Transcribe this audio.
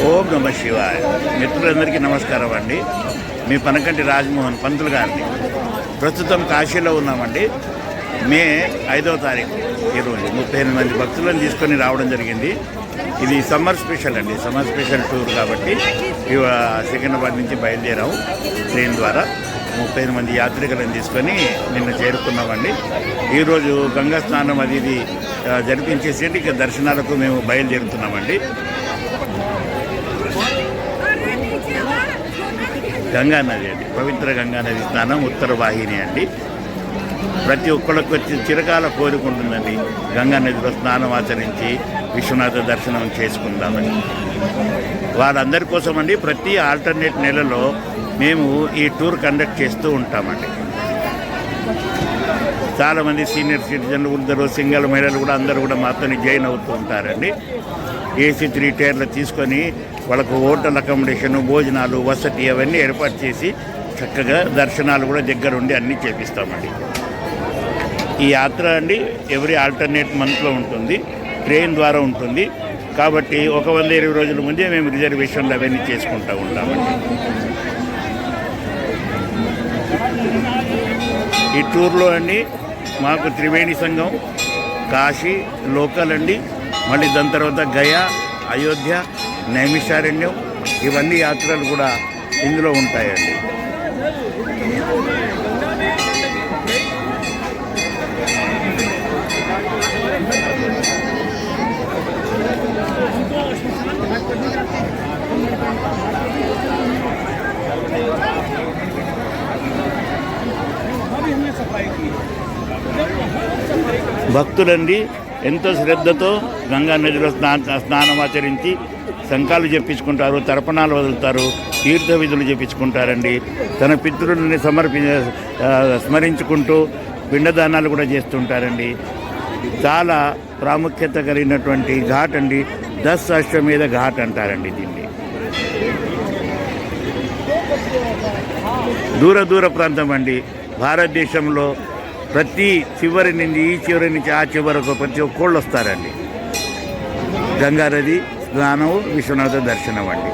ఓం నమ శివాయ. మిత్రులందరికీ నమస్కారం అండి. మీ పనకంటి రాజమోహన్ పంతులు గారిని. ప్రస్తుతం కాశీలో ఉన్నామండి. మే ఐదవ తారీఖు ఈరోజు ముప్పై ఎనిమిది మంది భక్తులను తీసుకొని రావడం జరిగింది. ఇది సమ్మర్ స్పెషల్ అండి. సమ్మర్ స్పెషల్ టూర్ కాబట్టి సికింద్రాబాద్ నుంచి బయలుదేరాము ట్రైన్ ద్వారా. ముప్పై మంది యాత్రికులను తీసుకొని నిన్న చేరుకున్నామండి. ఈరోజు గంగా స్నానం అది ఇది ఆ, జరిపించేసి ఇక దర్శనాలకు మేము బయలుదేరుతున్నామండి. గంగా నది అండి. పవిత్ర గంగా నది స్నానం ఉత్తర వాహిని అండి. ప్రతి ఒక్కళ్ళకి వచ్చి చిరకాల కోరిక ఉంటుందండి గంగా నదిలో స్నానం ఆచరించి విశ్వనాథ దర్శనం చేసుకుందామని. వాళ్ళందరి కోసం అండి ప్రతి ఆల్టర్నేట్ నెలలో మేము ఈ టూర్ కండక్ట్ చేస్తూ ఉంటామండి. చాలామంది సీనియర్ సిటిజన్లు అందరూ సింగల్ మహిళలు కూడా అందరూ కూడా మాతో జాయిన్ అవుతూ ఉంటారండి. ఏసీ త్రీ టైర్లు తీసుకొని వాళ్ళకు హోటల్ అకామిడేషన్ భోజనాలు వసతి అవన్నీ ఏర్పాటు చేసి చక్కగా దర్శనాలు కూడా దగ్గరుండి అన్నీ చేపిస్తామండి. ఈ యాత్ర అండి ఎవ్రీ ఆల్టర్నేట్ మంత్లో ఉంటుంది ట్రైన్ ద్వారా ఉంటుంది. కాబట్టి ఒక వంద ఇరవై రోజుల ముందే మేము రిజర్వేషన్లు అవన్నీ చేసుకుంటూ ఉంటామండి. ఈ టూర్లో అండి మాకు త్రివేణి సంఘం కాశీ లోకల్ అండి మళ్ళీ దాని తర్వాత గయా అయోధ్య నైమిషారణ్యం ఇవన్నీ యాత్రలు కూడా ఇందులో ఉంటాయండి. భక్తులండి ఎంతో శ్రద్ధతో గంగా నదిలో స్నా స్నానం ఆచరించి శంఖాలు చెప్పించుకుంటారు తర్పణాలు వదులుతారు తీర్థ విధులు చెప్పించుకుంటారండి తన పితృల్ని సమర్పి స్మరించుకుంటూ పిండదానాలు కూడా చేస్తుంటారండి. చాలా ప్రాముఖ్యత కలిగినటువంటి ఘాట్ అండి. దస్ అశ్వమేధ ఘాట్ అంటారండి దీన్ని. దూర దూర ప్రాంతం అండి. భారతదేశంలో ప్రతి చివరి నుంచి ఈ చివరి నుంచి ఆ చివరకు ప్రతి ఒక్కళ్ళు వస్తారండి. గంగారది స్నానం విశ్వనాథ దర్శనం అండి